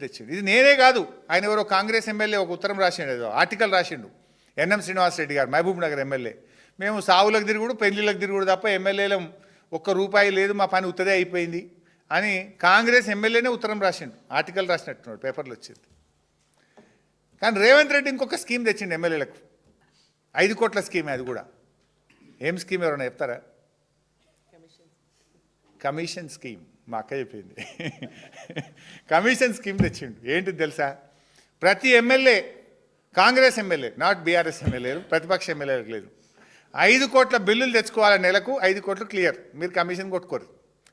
తెచ్చిండు. ఇది నేనే కాదు. ఆయన ఎవరో కాంగ్రెస్ ఎమ్మెల్యే ఒక ఉత్తరం రాసిండు ఏదో ఆర్టికల్ రాసిండు. ఎన్ఎం శ్రీనివాసరెడ్డి గారు మహబూబ్ నగర్ ఎమ్మెల్యే. మేము సావులకు తిరుగుడు పెళ్ళిళ్ళకి తిరుగుడు తప్ప ఎమ్మెల్యేలం ఒక్క రూపాయి లేదు మా పని ఉత్తదే అయిపోయింది అని కాంగ్రెస్ ఎమ్మెల్యేనే ఉత్తరం రాసిండు. ఆర్టికల్ రాసినట్టున్నాడు పేపర్లు వచ్చింది. కానీ రేవంత్ రెడ్డి ఇంకొక స్కీమ్ తెచ్చిండు ఎమ్మెల్యేలకు. ఐదు కోట్ల స్కీమే అది కూడా. ఏం స్కీమ్ ఎవరైనా చెప్తారా? Commission scheme. మా అక్క చెప్పింది కమిషన్ స్కీమ్ తెచ్చిండు. ఏంటిది తెలుసా? ప్రతి MLA Congress MLA not BRS ఎమ్మెల్యేలు ప్రతిపక్ష ఎమ్మెల్యేలకు లేదు. ఐదు కోట్ల బిల్లులు తెచ్చుకోవాలి నెలకు ఐదు కోట్లు క్లియర్. మీరు కమిషన్ కొట్టుకోరు.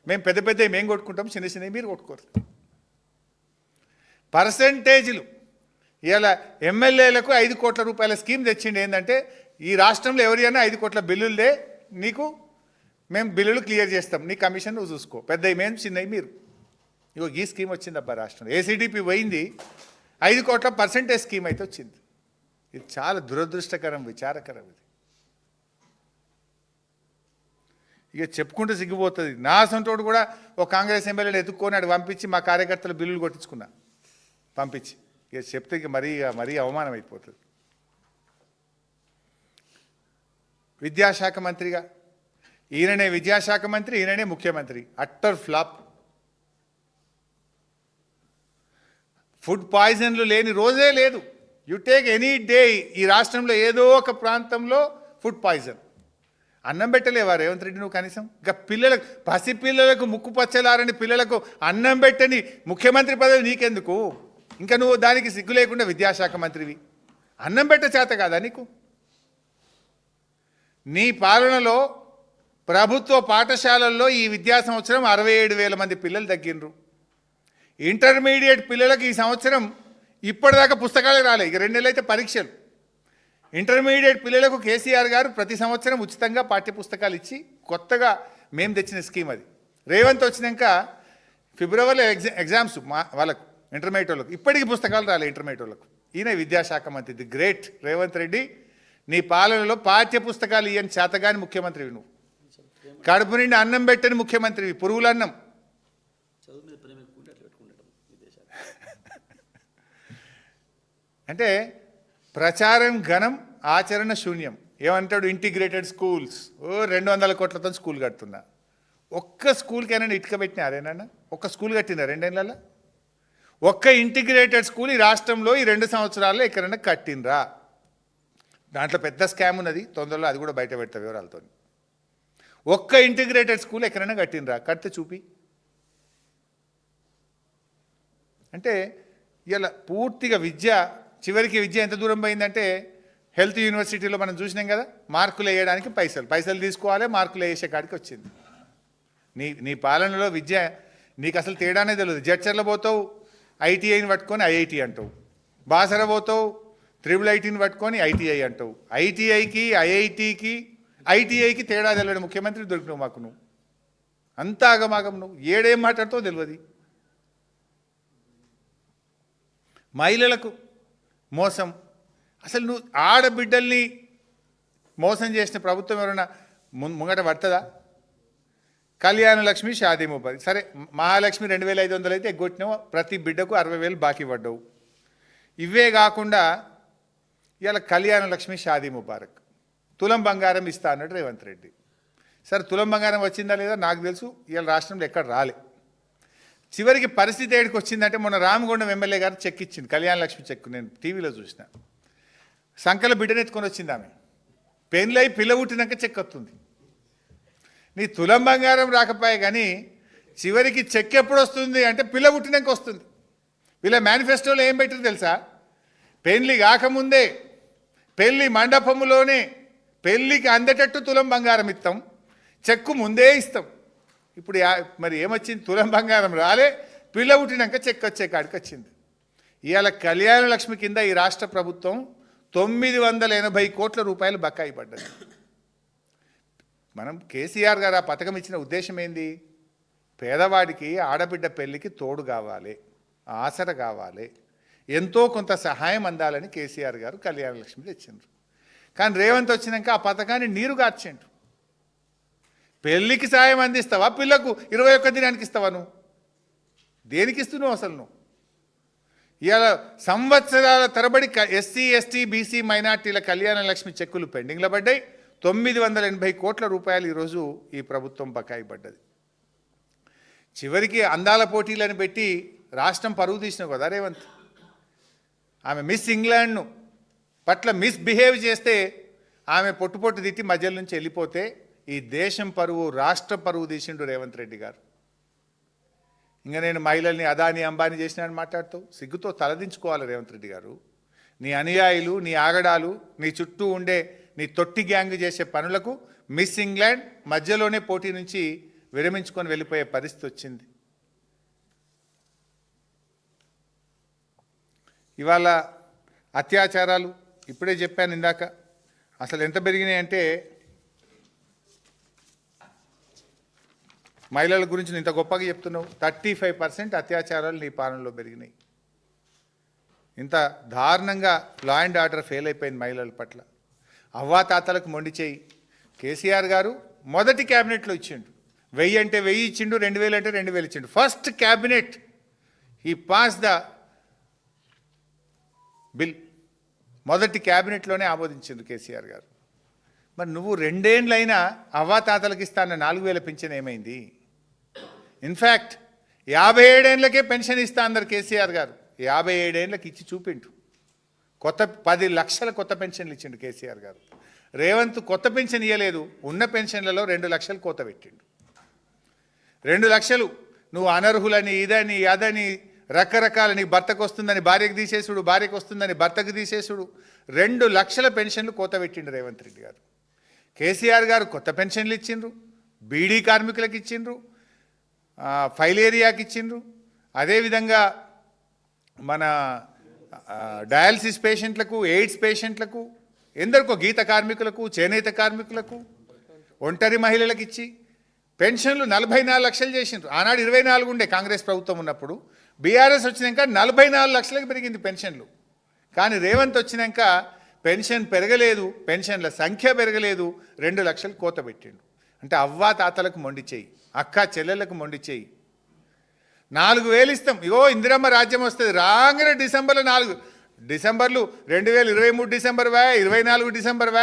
మేము పెద్ద పెద్ద మేము కొట్టుకుంటాం? చిన్న చిన్నవి మీరు కొట్టుకోరు. పర్సంటేజీలు. ఇలా ఎమ్మెల్యేలకు ఐదు కోట్ల రూపాయల స్కీమ్ తెచ్చిండు ఏంటంటే ఈ రాష్ట్రంలో ఎవరైనా ఐదు కోట్ల బిల్లులే నీకు మేము బిల్లులు క్లియర్ చేస్తాం. నీ కమిషన్ నువ్వు చూసుకో. పెద్దవి మేము చిన్నవి మీరు. ఇగో ఈ స్కీమ్ వచ్చింది అబ్బా రాష్ట్రంలో. ఏసీడీపీ పోయింది. ఐదు కోట్ల పర్సెంటేజ్ స్కీమ్ అయితే వచ్చింది. ఇది చాలా దురదృష్టకరం విచారకరం ఇది. ఇక చెప్పుకుంటూ సిగ్గిపోతుంది. నా సొంతోడు కూడా ఒక కాంగ్రెస్ ఎమ్మెల్యేని ఎత్తుక్కొని అటు పంపించి మా కార్యకర్తలు బిల్లులు కొట్టించుకున్నా. పంపించి. ఇక చెప్తే ఇక మరీ ఇక మరీ అవమానం అయిపోతుంది విద్యాశాఖ మంత్రిగా ఈయననే విద్యాశాఖ మంత్రి ఈయననే ముఖ్యమంత్రి. Utter flop. ఫుడ్ పాయిజన్లు లేని రోజే లేదు. యు టేక్ ఎనీ డే ఈ రాష్ట్రంలో ఏదో ఒక ప్రాంతంలో ఫుడ్ పాయిజన్. అన్నం పెట్టలేవా రేవంత్ రెడ్డి నువ్వు కనీసం? ఇంకా పిల్లలకు పసి పిల్లలకు ముక్కు పచ్చలారని పిల్లలకు అన్నం పెట్టని ముఖ్యమంత్రి పదవి నీకెందుకు? ఇంకా నువ్వు దానికి సిగ్గు లేకుండా విద్యాశాఖ మంత్రివి. అన్నం పెట్ట చేత కాదా నీకు? నీ పాలనలో ప్రభుత్వ పాఠశాలల్లో ఈ విద్యా సంవత్సరం అరవై ఏడు వేల మంది పిల్లలు తగ్గినరు ఇంటర్మీడియట్ పిల్లలకు ఈ సంవత్సరం ఇప్పటిదాకా పుస్తకాలు రాలే. ఇక రెండు నెలలైతే పరీక్షలు. ఇంటర్మీడియట్ పిల్లలకు కేసీఆర్ గారు ప్రతి సంవత్సరం ఉచితంగా పాఠ్యపుస్తకాలు ఇచ్చి కొత్తగా మేము తెచ్చిన స్కీమ్ అది. రేవంత్ వచ్చినాక ఫిబ్రవరిలో ఎగ్జా ఎగ్జామ్స్ మా వాళ్ళకు ఇంటర్మీడియట్ వాళ్ళకు ఇప్పటికీ పుస్తకాలు రాలే ఇంటర్మీడియట్ వాళ్ళకు ఈయన విద్యాశాఖ మంత్రి. ది గ్రేట్ రేవంత్ రెడ్డి నీ పాలనలో పాఠ్య పుస్తకాలు ఇయ్యని చేతగాని ముఖ్యమంత్రివి నువ్వు. కడుపు నిండి అన్నం పెట్టని ముఖ్యమంత్రివి పురుగుల అన్నం. అంటే ప్రచారం ఘనం ఆచరణ శూన్యం. ఏమంటాడు ఇంటిగ్రేటెడ్ స్కూల్స్? ఓ రెండు వందల కోట్లతో స్కూల్ కడుతున్నా. ఒక్క స్కూల్కైనా ఇటుక పెట్టినా అరేనన్నా ఒక్క స్కూల్ కట్టినా రెండేళ్ళ ఒక్క ఇంటిగ్రేటెడ్ స్కూల్ ఈ రాష్ట్రంలో ఈ రెండు సంవత్సరాల్లో ఎక్కడైనా కట్టినరా దాంట్లో పెద్ద స్కామ్ ఉన్నది తొందరలో అది కూడా బయట పెడతా వివరాలతో ఒక్క ఇంటిగ్రేటెడ్ స్కూల్ ఎక్కడైనా కట్టినరా కడితే చూపి. అంటే ఇలా పూర్తిగా విద్య చివరికి విద్య ఎంత దూరం పోయిందంటే హెల్త్ యూనివర్సిటీలో మనం చూసినాం కదా మార్కులు వేయడానికి పైసలు. పైసలు తీసుకోవాలి మార్కులు వేసే కాడికి వచ్చింది. నీ నీ పాలనలో విద్య నీకు అసలు తేడానే తెలియదు జడ్చర్లు పోతావు ఐటీఐని పట్టుకొని ఐఐటి అంటావు. బాసర పోతావు త్రిబుల్ ఐటీని పట్టుకొని ఐటీఐ అంటావు. ఐటీఐకి ఐఐటికి ఐటీఐకి తేడా తెలియని ముఖ్యమంత్రి దొరికినావు మాకు నువ్వు. అంత ఆగమాగం నువ్వు. ఏడేం మాట్లాడుతావు తెలియదు మహిళలకు మోసం. అసలు నువ్వు ఆడబిడ్డల్ని మోసం చేసిన ప్రభుత్వం ఎవరైనా ము- ముంగట పడుతుందా? కళ్యాణ లక్ష్మి షాదీ ముప్పది సరే మహాలక్ష్మి రెండు వేల ఐదు వందలు అయితే ఎగ్గొట్టినావు ప్రతి బిడ్డకు అరవై వేలు బాకీ పడ్డావు. ఇవే కాకుండా ఇవాళ కళ్యాణ లక్ష్మి షాదీ ముబారక్. తులం బంగారం ఇస్తా అన్నాడు రేవంత్ రెడ్డి. సరే తులం బంగారం వచ్చిందా లేదా నాకు తెలుసు ఇవాళ రాష్ట్రంలో ఎక్కడ రాలే. చివరికి పరిస్థితి ఏడికి వచ్చిందంటే మొన్న రామగుండం ఎమ్మెల్యే గారు చెక్ ఇచ్చింది కళ్యాణ లక్ష్మి చెక్ నేను టీవీలో చూసిన. సంకల బిడ్డనెత్తుకొని వచ్చింది ఆమె. అయి పిల్ల పుట్టినాక చెక్ వస్తుంది. నీ తులం బంగారం రాకపోయే కానీ చివరికి చెక్ ఎప్పుడు వస్తుంది అంటే పిల్ల పుట్టినాక వస్తుంది. వీళ్ళ మేనిఫెస్టోలో ఏం పెట్టారు తెలుసా? పెళ్ళి కాకముందే పెళ్ళి మండపములోనే పెళ్ళికి అందేటట్టు తులం బంగారం ఇస్తాం చెక్కు ముందే ఇస్తాం. ఇప్పుడు మరి ఏమొచ్చింది? తులం బంగారం రాలే పిల్ల పుట్టినాక చెక్ వచ్చే కాడికి వచ్చింది. ఇవాళ కళ్యాణ లక్ష్మి కింద ఈ రాష్ట్ర ప్రభుత్వం తొమ్మిది వందల ఎనభై కోట్ల రూపాయలు బకాయి పడ్డది. మనం కేసీఆర్ గారు ఆ పథకం ఇచ్చిన ఉద్దేశం ఏంది? పేదవాడికి ఆడబిడ్డ పెళ్ళికి తోడు కావాలి ఆసర కావాలి ఎంతో కొంత సహాయం అందాలని కేసీఆర్ గారు కళ్యాణ లక్ష్మి తెచ్చిండ్రు. కానీ రేవంత్ వచ్చినాక ఆ పథకాన్ని నీరు కార్చిండు పెళ్ళికి సాయం అందిస్తావా? పిల్లకు ఇరవై ఒక్క దినానికి ఇస్తావా నువ్వు? దేనికి ఇస్తున్నావు అసలు నువ్వు? ఇవాళ సంవత్సరాల తరబడి ఎస్సీ ఎస్టీ బీసీ మైనార్టీల కళ్యాణ లక్ష్మి చెక్కులు పెండింగ్లో పడ్డాయి. తొమ్మిది వందల ఎనభై కోట్ల రూపాయలు ఈరోజు ఈ ప్రభుత్వం బకాయి పడ్డది. చివరికి అందాల పోటీలను పెట్టి రాష్ట్రం పరుగు తీసిన కదా రేవంత్. ఆమె మిస్ ఇంగ్లాండ్ను. పట్ల మిస్బిహేవ్ చేస్తే ఆమె పొట్టు పొట్టు తిట్టి మధ్యలో నుంచి వెళ్ళిపోతే ఈ దేశం పరువు రాష్ట్ర పరువు తీసిండు రేవంత్ రెడ్డి గారు. ఇంకా నేను మహిళల్ని అదాని అంబానీ చేసినాను మాట్లాడుతూ సిగ్గుతో తలదించుకోవాలి రేవంత్ రెడ్డి గారు. నీ అనుయాయులు నీ ఆగడాలు నీ చుట్టూ ఉండే నీ తొట్టి గ్యాంగ్ చేసే పనులకు మిస్ ఇంగ్లాండ్ మధ్యలోనే పోటీ నుంచి విరమించుకొని వెళ్ళిపోయే పరిస్థితి వచ్చింది. ఇవాళ అత్యాచారాలు ఇప్పుడే చెప్పాను ఇందాక. అసలు ఎంత పెరిగినాయి అంటే మహిళల గురించి ఇంత గొప్పగా చెప్తున్నావు. థర్టీ ఫైవ్ పర్సెంట్ అత్యాచారాలు నీ పాలనలో పెరిగినాయి. ఇంత దారుణంగా లా అండ్ ఆర్డర్ ఫెయిల్ అయిపోయింది మహిళల పట్ల. అవ్వాతాతలకు మొండి చేయి. కేసీఆర్ గారు మొదటి క్యాబినెట్లో ఇచ్చిండు. వెయ్యి అంటే వెయ్యి ఇచ్చిండు రెండు వేలు అంటే రెండు వేలు ఇచ్చిండు. ఫస్ట్ క్యాబినెట్ ఈ పాస్ ద బిల్ మొదటి క్యాబినెట్లోనే ఆమోదించింది కేసీఆర్ గారు. మరి నువ్వు రెండేండ్లైనా అవ్వాతాతలకు ఇస్తాన్న నాలుగు వేల పెన్షన్ ఏమైంది? ఇన్ఫ్యాక్ట్ యాభై ఏడేండ్లకే పెన్షన్ ఇస్తా అన్నారు కేసీఆర్ గారు. యాభై ఏడేండ్లకి ఇచ్చి చూపిండు. కొత్త పది లక్షల కొత్త పెన్షన్లు ఇచ్చిండు కేసీఆర్ గారు. రేవంత్ కొత్త పెన్షన్ ఇవ్వలేదు ఉన్న పెన్షన్లలో రెండు లక్షలు కోత పెట్టిండు. రెండు లక్షలు. నువ్వు అనర్హులని ఇదని అదని రకరకాల నీ భర్తకు వస్తుందని భార్యకు తీసేసుడు భార్యకు వస్తుందని భర్తకు తీసేసుడు. రెండు లక్షల పెన్షన్లు కోత పెట్టిండు రేవంత్ రెడ్డి గారు. కేసీఆర్ గారు కొత్త పెన్షన్లు ఇచ్చిండ్రు బీడీ కార్మికులకు ఇచ్చిండ్రు ఫైల్ ఏరియాకి ఇచ్చిండ్రు. అదేవిధంగా మన డయాలసిస్ పేషెంట్లకు ఎయిడ్స్ పేషెంట్లకు ఎందరికో గీత కార్మికులకు చేనేత కార్మికులకు ఒంటరి మహిళలకు ఇచ్చి పెన్షన్లు నలభై నాలుగు లక్షలు చేసిండ్రు. ఆనాడు ఇరవై నాలుగు ఉండే కాంగ్రెస్ ప్రభుత్వం ఉన్నప్పుడు బీఆర్ఎస్ వచ్చినాక నలభై నాలుగు లక్షలకు పెరిగింది పెన్షన్లు. కానీ రేవంత్ వచ్చినాక పెన్షన్ పెరగలేదు పెన్షన్ల సంఖ్య పెరగలేదు రెండు లక్షలు కోత పెట్టిండు. అంటే అవ్వా తాతలకు మొండిచేయి అక్క చెల్లెలకు మొండిచేయి నాలుగు వేలు ఇస్తాం. ఇగో ఇందిరమ్మ రాజ్యం వస్తుంది. రాగానే డిసెంబర్లో నాలుగు డిసెంబర్లు రెండు వేల ఇరవై మూడు డిసెంబర్ వా ఇరవై నాలుగు డిసెంబర్ వే